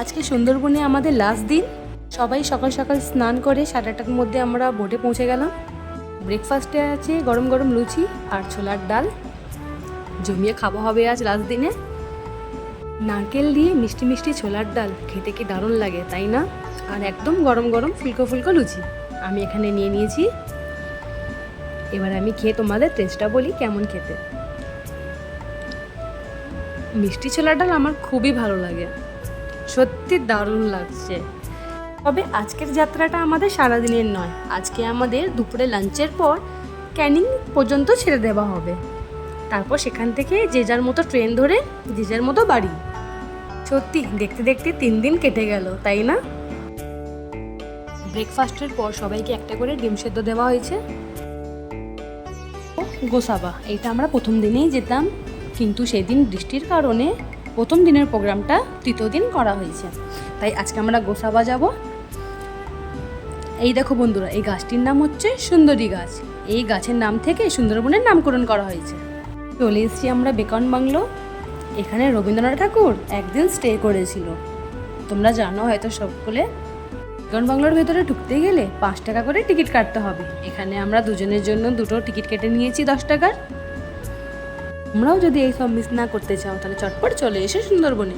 আজকে সুন্দরবনে আমাদের লাস্ট দিন। সবাই সকাল সকাল স্নান করে সাড়ে আটটার মধ্যে আমরা বোটে পৌঁছে গেলাম। ব্রেকফাস্টে আছে গরম গরম লুচি আর ছোলার ডাল। জমিয়ে খাওয়া হবে আজ লাস্ট দিনে। নারকেল দিয়ে মিষ্টি মিষ্টি ছোলার ডাল, খেতে কি দারুণ লাগে, তাই না? আর একদম গরম গরম ফুলকো ফুলকো লুচি। আমি এখানে নিয়ে নিয়েছি। এবার আমি খেয়ে তোমাদের টেস্টটা বলি কেমন খেতে। মিষ্টি ছোলার ডাল আমার খুবই ভালো লাগে। সত্যি দারুণ লাগছে। তবে আজকের যাত্রাটা আমাদের সারাদিনের নয়। আজকে আমাদের দুপুরে লাঞ্চের পর ক্যানিং পর্যন্ত ছেড়ে দেওয়া হবে। তারপর সেখান থেকে যে যার মতো ট্রেন ধরে, যে যার মতো বাড়ি। সত্যি, দেখতে দেখতে তিন দিন কেটে গেল, তাই না? ব্রেকফাস্টের পর সবাইকে একটা করে ডিম সেদ্ধ দেওয়া হয়েছে। গোসাবা, এইটা আমরা প্রথম দিনেই যেতাম। কিন্তু সেদিন বৃষ্টির কারণে প্রথম দিনের প্রোগ্রামটা তৃতীয় দিন করা হয়েছে। তাই আজকে আমরা গোসাবা যাব এই দেখো বন্ধুরা, এই গাছটির নাম হচ্ছে সুন্দরী গাছ। এই গাছের নাম থেকে সুন্দরবনের নামকরণ করা হয়েছে। চলে এসেছি আমরা বেকন বাংলো। এখানে রবীন্দ্রনাথ ঠাকুর একদিন স্টে করেছিল। তোমরা জানো হয়তো সকলে, বেকন বাংলোর ভেতরে ঢুকতে গেলে পাঁচ টাকা করে টিকিট কাটতে হবে। এখানে আমরা দুজনের জন্য দুটো টিকিট কেটে নিয়েছি দশ টাকার। তোমরাও যদি এই সব মিস না করতে চাও, তাহলে চটপট চলে এসে সুন্দরবনে।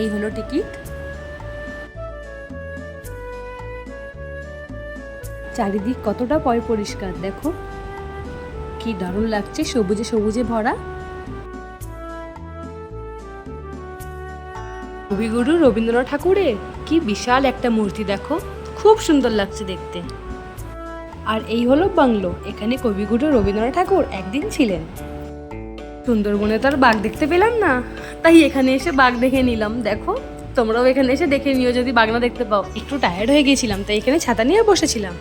এই হলো টিকিট চারিদিক কতটা পয় পরিষ্কার, দেখো। কি দারুণ লাগছে, সবুজে সবুজে ভরা। কবিগুরু রবীন্দ্রনাথ ঠাকুরের কি বিশাল একটা মূর্তি, দেখো। খুব সুন্দর লাগছে দেখতে। আর এই হলো বাংলো। এখানে কবিগুরু রবীন্দ্রনাথ ঠাকুর একদিন ছিলেন। সুন্দরবনে তো আর বাঘ দেখতে পেলাম না। তাই এখানে এসে বাঘ দেখে নিলাম। দেখো, তোমরাও এখানে এসে দেখে নিও যদি বাঘ না দেখতে পাও। একটু টায়ার্ড হয়ে গেছিলাম, তাই এখানে ছাতা নিয়ে বসেছিলাম।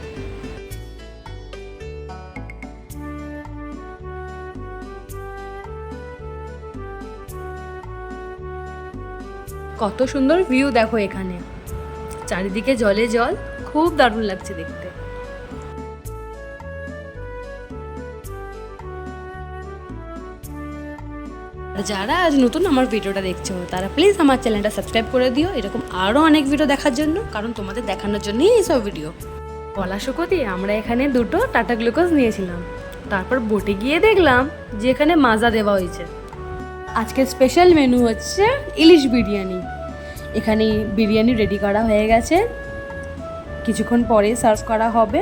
কত সুন্দর ভিউ দেখো এখানে। চারিদিকে জলে জল, খুব দারুণ লাগছে দেখতে। আর যারা আজ নতুন আমার ভিডিওটা দেখছ, তারা প্লিজ আমার চ্যানেলটা সাবস্ক্রাইব করে দিও। এরকম আরও অনেক ভিডিও দেখার জন্য, কারণ তোমাদের দেখানোর জন্যই এইসব ভিডিও পলাশকতে আমরা এখানে দুটো টাটা গ্লুকোজ নিয়েছিলাম। তারপর বোটে গিয়ে দেখলাম যে এখানে মাজা দেওয়া হয়েছে। আজকের স্পেশাল মেনু হচ্ছে ইলিশ বিরিয়ানি। এখানে বিরিয়ানি রেডি করা হয়ে গেছে। কিছুক্ষণ পরে সার্ভ করা হবে।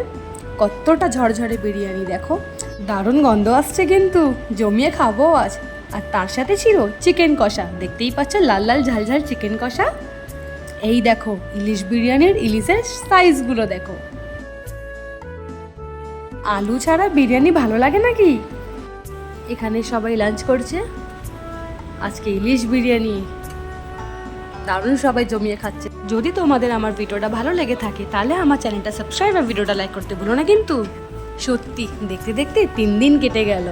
কতটা ঝরঝরে বিরিয়ানি, দেখো। দারুণ গন্ধ আসছে কিন্তু। জমিয়ে খাব আজ। আর তার সাথে ছিল চিকেন কষা। দেখতেই পাচ্ছ লাল লাল ঝাল ঝাল চিকেন কষা। এই দেখো, ইলিশ বিরিয়ানির ইলিশের সাইজগুলো দেখো। আলু ছাড়া বিরিয়ানি ভালো লাগে নাকি? এখানে সবাই লাঞ্চ করছে। আজকে ইলিশ বিরিয়ানি। দারুণ সবাই জমিয়ে খাচ্ছে। যদি তোমাদের আমার ভিডিওটা ভালো লেগে থাকে, তাহলে আমার চ্যানেলটা সাবস্ক্রাইব আর ভিডিওটা লাইক করতে ভুলো না কিন্তু। সত্যি, দেখতে দেখতে তিন দিন কেটে গেল।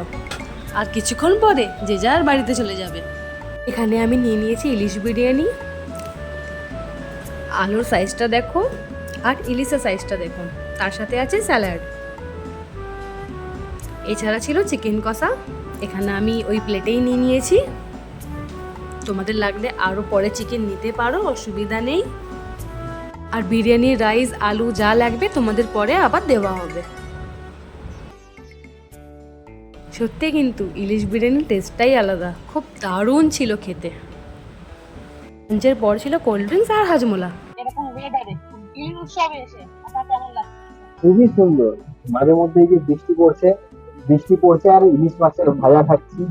আর কিছুক্ষণ পরে যে যার বাড়িতে চলে যাবে। এখানে আমি নিয়ে নিয়েছি ইলিশ বিরিয়ানি। আলুর সাইজটা দেখো আর ইলিশের সাইজটা দেখো। তার সাথে আছে স্যালাড এছাড়া ছিল চিকেন কষা। এখানে আমি ওই প্লেটেই নিয়ে নিয়েছি। তোমাদের লাগলে আরও পরে চিকেন নিতে পারো, অসুবিধা নেই। আর বিরিয়ানি রাইস আলু যা লাগবে তোমাদের পরে আবার দেওয়া হবে। সত্যি কিন্তু ইলিশ বিরিয়ানির টেস্টটাই আলাদা। খুব দারুণ ছিল খেতে। লাঞ্চের পর ছিল কোল্ড ড্রিঙ্কস আর হাজমোলা। এরকম ওয়েদারে ইলিশ উৎসবে এসে আপনার কেমন লাগছে? খুবই সুন্দর। মাঝে মধ্যে এই যে বৃষ্টি পড়ছে বৃষ্টি পড়ছে আর ইলিশ মাছের ভাজা খাচ্ছি।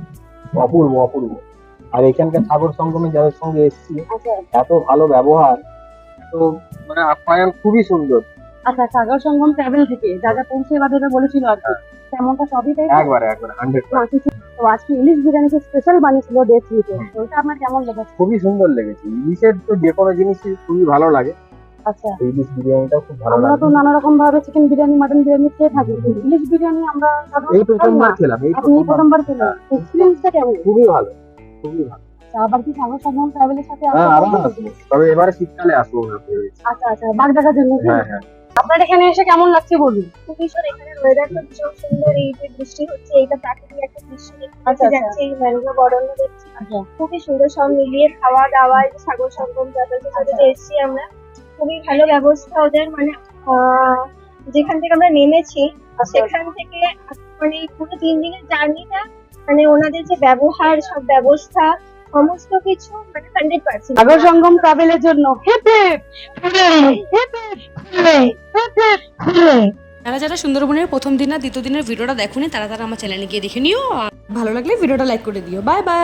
অপূর্ব অপূর্ব। আর এখানকার সাগর সঙ্গমে যাদের সঙ্গে এসেছি আচ্ছা। এত ভালো ব্যবহার। তো মানে আপ্যায়ন খুবই সুন্দর। আচ্ছা সাগর সঙ্গম ট্রাভেল থেকে যা যা পৌঁছে বা দেবে বলেছিল আর কি। তেমনটা সবই পেয়েছে একবারে একবারে হান্ড্রেড তো আজকে ইলিশ বিরিয়ানি স্পেশাল বানিয়েছিল ডে থ্রিতে তো আপনার কেমন লেগেছে? খুবই সুন্দর লেগেছে। ইলিশের তো যে কোনো জিনিসই খুবই ভালো লাগে। আচ্ছা। ইলিশ বিরিয়ানিটাও খুব ভালো আমরা তো লাগে। নানা রকম ভাবে চিকেন বিরিয়ানি মাটন বিরিয়ানি খেয়ে থাকি ইলিশ বিরিয়ানি আমরা এই। প্রথমবার খেলাম এই প্রথমবার। খেলেন। এক্সপিরিয়েন্সটা কেমন? খুবই ভালো খুবই ভালো। আবার কি সাগর সঙ্গম ট্রাভেলের সাথে হ্যাঁ তবে এবারে শীতকালে আসব আচ্ছা আচ্ছা বাঘ দেখার জন্য? হ্যাঁ হ্যাঁ। আপনার এখানে এসে কেমন লাগছে বলুন? খুবই সুন্দর এখানে ওয়েদারটা ভীষণ সুন্দর এই যে বৃষ্টি হচ্ছে এইটা প্রাকৃতিক একটা দৃশ্য দেখতে আচ্ছা, আচ্ছা। যাচ্ছে এই ম্যানগ্রোভ অরণ্য দেখছি। আচ্ছা। খুবই সুন্দর সব মিলিয়ে খাওয়া দাওয়া এই সাগর সঙ্গম ট্রাভেলসের সাথে যে এসেছি আমরা। খুবই ভালো ব্যবস্থা ওদের মানে আহ, যেখান থেকে আমরা নেমেছি সেখান থেকে মানে পুরো তিন দিনের জার্নিটা মানে ওনাদের যে ব্যবহার সব ব্যবস্থা সমস্ত কিছু মানে হান্ড্রেড পার্সেন্ট সাগর সঙ্গম ট্রাভেলের জন্য। হেপে। যারা যারা সুন্দরবনের প্রথম দিন আর দ্বিতীয় দিনের ভিডিওটা দেখোনি তারা তারা আমার চ্যানেলে গিয়ে দেখে নিও। আর ভালো লাগলে ভিডিওটা লাইক করে দিও। Bye bye